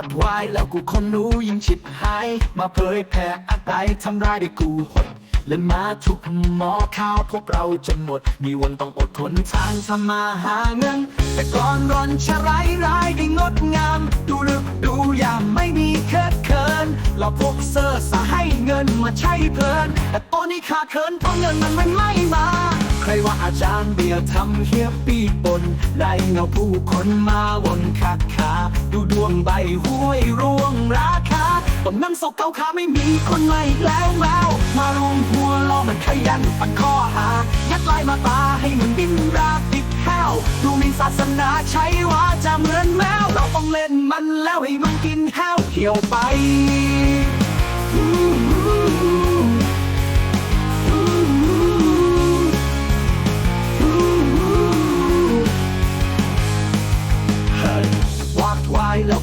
อดไวแล้วกูคนรู้ยิ่งฉิดหาย มาเผยแผ่อะไรทำร้ายได้กูหด เล่นมาทุกหมอข้าวพวกเราจนหมด มีวันต้องอดทนทางทำมาหาเงิน แต่ก่อนร้อนชะไรร้ายได้งดงาม ดูลึกดูยามไม่มีเคิดเคินเราพกเซอร์สะให้เงินมาใช้เพลิน แต่ตอนนี้ขาดเคินเพราะเงินมันมันไม่มาใครว่าอาจารย์เบียร์ทำเฮียปีปนได้เงาผู้คนมาวนคักขา ดูดวงใบห้วยรวาต้นนั่งศกเก้าขาไม่มีคนใหม่แล้วแล้วมารวมหัวล้อมันขยันปันข้อหายัดลายมาตาให้มันบินราบติดแห้วดูมีศาสนาใช้ว่าจะเหมือนแมวเราต้องเล่นมันแล้วให้มันกินแห้วเขียวไปว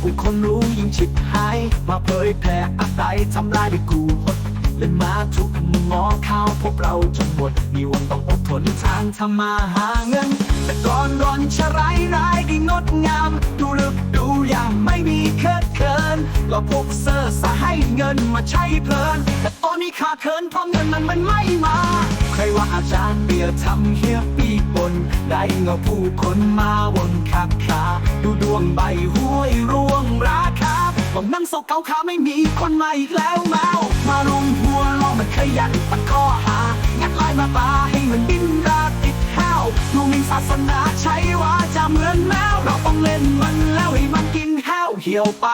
วายคนรู้ยิ่งชิบหาย มาเผยแผ่อะไรทำลายด้วยกูหดเล่นมาทุกมอข้าวพวกเราจนหมด มีวันต้องอดทนทางทำมาหาเงิน แต่ก่อนร้อนชะไรร้ายดีงดงาม ดูลึกดูยามไม่มีเคิดเคินเราพวกเซอร์สะให้เงินมาใช้เพลิน แต่ตอนนี้ขาดเคินเพราะเงินมันมันไม่มา ใครว่าอาจารย์เบียร์ทำเฮียปีปนได้เงาผู้คนมาวนขับขา ดูดวงใบห้วยร ผมนั่งโซเกาขาไม่มีคนมาอีกแล้วแมวมารุมหัวล้อมันขยันปัดข้อหา งัดลายมาปาให้มันบินราติดแห้วดูมีศาสนาใช้ว่าจะเหมือนแมวเราต้องเล่นมันแล้วให้มันกินแห้วเหี่ยวไป